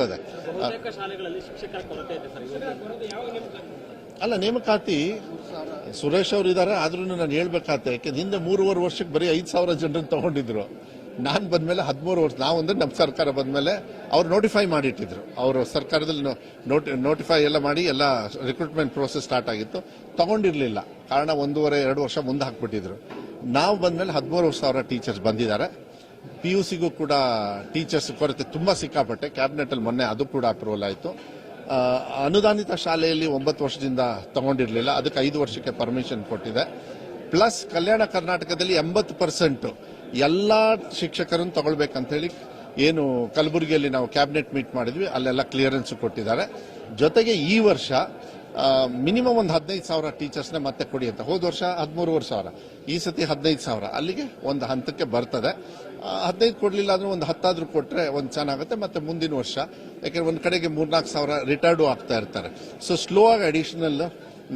Sir ಅಲ್ಲ ನೇಮಕಾತಿ ಸುರೇಶ್ ಅವರು ಇದ್ದಾರೆ ಆದ್ರೂ ನಾನು ಹೇಳ್ಬೇಕಾಗ್ತದೆ. ಯಾಕೆ ಹಿಂದೆ ಮೂರುವರೆ ವರ್ಷಕ್ಕೆ ಬರೀ ಐದು ಸಾವಿರ ಜನರನ್ನು ತಗೊಂಡಿದ್ರು. ನಾನು ಬಂದ್ಮೇಲೆ ಹದಿಮೂರು ವರ್ಷ ನಾವು ಅಂದ್ರೆ ನಮ್ಮ ಸರ್ಕಾರ ಬಂದ್ಮೇಲೆ ಅವ್ರು ನೋಟಿಫೈ ಮಾಡಿಟ್ಟಿದ್ರು. ಅವರು ಸರ್ಕಾರದಲ್ಲಿ ನೋಟಿ ನೋಟಿಫೈ ಎಲ್ಲ ಮಾಡಿ ಎಲ್ಲ ರಿಕ್ರೂಟ್ಮೆಂಟ್ ಪ್ರೋಸೆಸ್ ಸ್ಟಾರ್ಟ್ ಆಗಿತ್ತು. ತೊಗೊಂಡಿರಲಿಲ್ಲ. ಕಾರಣ ಒಂದೂವರೆ ಎರಡು ವರ್ಷ ಮುಂದೆ ಹಾಕ್ಬಿಟ್ಟಿದ್ರು. ನಾವು ಬಂದಮೇಲೆ ಹದಿಮೂರು ಸಾವಿರ ಟೀಚರ್ಸ್ ಬಂದಿದ್ದಾರೆ. ಪಿ ಯು ಸಿಗೂ ಕೂಡ ಟೀಚರ್ಸ್ ಕೊರತೆ ತುಂಬಾ ಸಿಕ್ಕಾಪಟ್ಟೆ. ಕ್ಯಾಬಿನೆಟ್ ಅಲ್ಲಿ ಮೊನ್ನೆ ಅದು ಕೂಡ ಅಪ್ರೂವಲ್ ಆಯಿತು. ಅನುದಾನಿತ ಶಾಲೆಯಲ್ಲಿ ಒಂಬತ್ತು ವರ್ಷದಿಂದ ತಗೊಂಡಿರಲಿಲ್ಲ. ಅದಕ್ಕೆ ಐದು ವರ್ಷಕ್ಕೆ ಪರ್ಮಿಷನ್ ಕೊಟ್ಟಿದೆ. ಪ್ಲಸ್ ಕಲ್ಯಾಣ ಕರ್ನಾಟಕದಲ್ಲಿ ಎಂಬತ್ತು ಪರ್ಸೆಂಟ್ ಎಲ್ಲ ಶಿಕ್ಷಕರನ್ನು ತಗೊಳ್ಬೇಕಂತ ಹೇಳಿ ಏನು ಕಲಬುರಗಿಯಲ್ಲಿ ನಾವು ಕ್ಯಾಬಿನೆಟ್ ಮೀಟ್ ಮಾಡಿದ್ವಿ. ಅಲ್ಲೆಲ್ಲ ಕ್ಲಿಯರೆನ್ಸ್ ಕೊಟ್ಟಿದ್ದಾರೆ. ಜೊತೆಗೆ ಈ ವರ್ಷ ಮಿನಿಮಮ್ ಒಂದು ಹದಿನೈದು ಸಾವಿರ ಟೀಚರ್ಸ್ನ ಮತ್ತೆ ಕೊಡಿ ಅಂತ. ಹೋದ ವರ್ಷ ಹದಿಮೂರುವರೆ ಸಾವಿರ. ಈ ಸತಿ ಹದಿನೈದು ಸಾವಿರ. ಅಲ್ಲಿಗೆ ಒಂದು ಹಂತಕ್ಕೆ ಬರ್ತದೆ. ಹದಿನೈದು ಕೊಡಲಿಲ್ಲ ಅಂದ್ರೆ ಒಂದು ಹತ್ತಾದರೂ ಕೊಟ್ಟರೆ ಒಂದು ಚೆನ್ನಾಗುತ್ತೆ. ಮತ್ತೆ ಮುಂದಿನ ವರ್ಷ, ಯಾಕಂದ್ರೆ ಒಂದು ಕಡೆಗೆ ಮೂರ್ನಾಲ್ಕು ಸಾವಿರ ರಿಟೈರ್ಡು ಆಗ್ತಾ ಇರ್ತಾರೆ. ಸೊ ಸ್ಲೋ ಆಗಿ ಅಡಿಷನಲ್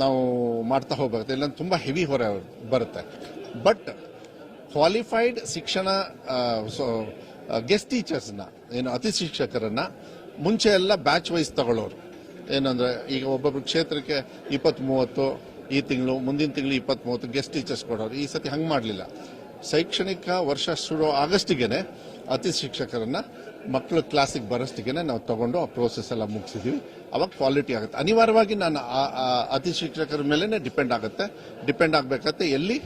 ನಾವು ಮಾಡ್ತಾ ಹೋಗ್ಬೇಕು. ಇಲ್ಲ ತುಂಬ ಹೆವಿ ಹೊರೆ ಬರುತ್ತೆ. ಬಟ್ ಕ್ವಾಲಿಫೈಡ್ ಶಿಕ್ಷಣ ಸೊ ಗೆಸ್ಟ್ ಟೀಚರ್ಸ್ನ ಏನು ಅತಿ ಶಿಕ್ಷಕರನ್ನು ಮುಂಚೆ ಎಲ್ಲ ಬ್ಯಾಚ್ ವೈಸ್ ತಗೊಳ್ಳೋರು. ಏನಂದ್ರೆ ಈಗ ಒಬ್ಬೊಬ್ರು ಕ್ಷೇತ್ರಕ್ಕೆ ಇಪ್ಪತ್ತ್ ಮೂವತ್ತು ಈ ತಿಂಗಳು, ಮುಂದಿನ ತಿಂಗಳು ಇಪ್ಪತ್ತ್ ಮೂವತ್ತು ಗೆಸ್ಟ್ ಟೀಚರ್ಸ್ ಕೊಡೋರು. ಈ ಸತಿ ಹಂಗೆ ಮಾಡಲಿಲ್ಲ. ಶೈಕ್ಷಣಿಕ ವರ್ಷ ಶುರು ಆಗಸ್ಟಿಗೆನೆ ಅತಿ ಶಿಕ್ಷಕರನ್ನ ಮಕ್ಕಳು ಕ್ಲಾಸಿಗೆ ಬರೋಷ್ಟಿಗೆನೆ ನಾವು ತಗೊಂಡು ಆ ಪ್ರೋಸೆಸ್ ಎಲ್ಲ ಮುಗಿಸಿದೀವಿ. ಅವಾಗ ಕ್ವಾಲಿಟಿ ಆಗುತ್ತೆ. ಅನಿವಾರ್ಯವಾಗಿ ನಾನು ಅತಿ ಶಿಕ್ಷಕರ ಮೇಲೇ ಡಿಪೆಂಡ್ ಆಗುತ್ತೆ. ಡಿಪೆಂಡ್ ಆಗಬೇಕತ್ತೆ ಎಲ್ಲಿ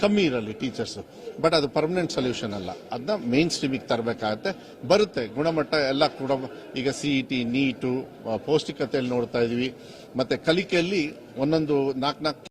ಕಮ್ಮಿ ಇರಲಿ ಟೀಚರ್ಸ್ ಬಟ್ ಅದು ಪರ್ಮನೆಂಟ್ ಸೊಲ್ಯೂಷನ್ ಅಲ್ಲ. ಅದನ್ನ ಮೇನ್ ಸ್ಟ್ರೀಮಿಗೆ ತರಬೇಕಾಗತ್ತೆ. ಬರುತ್ತೆ, ಗುಣಮಟ್ಟ ಎಲ್ಲ ಕೂಡ. ಈಗ ಸಿ ಇ ಟಿ ನೀಟು ಪೌಷ್ಟಿಕತೆಯಲ್ಲಿ ನೋಡ್ತಾ ಇದೀವಿ. ಮತ್ತೆ ಕಲಿಕೆಯಲ್ಲಿ ಒಂದೊಂದು ನಾಲ್ಕು ನಾಲ್ಕು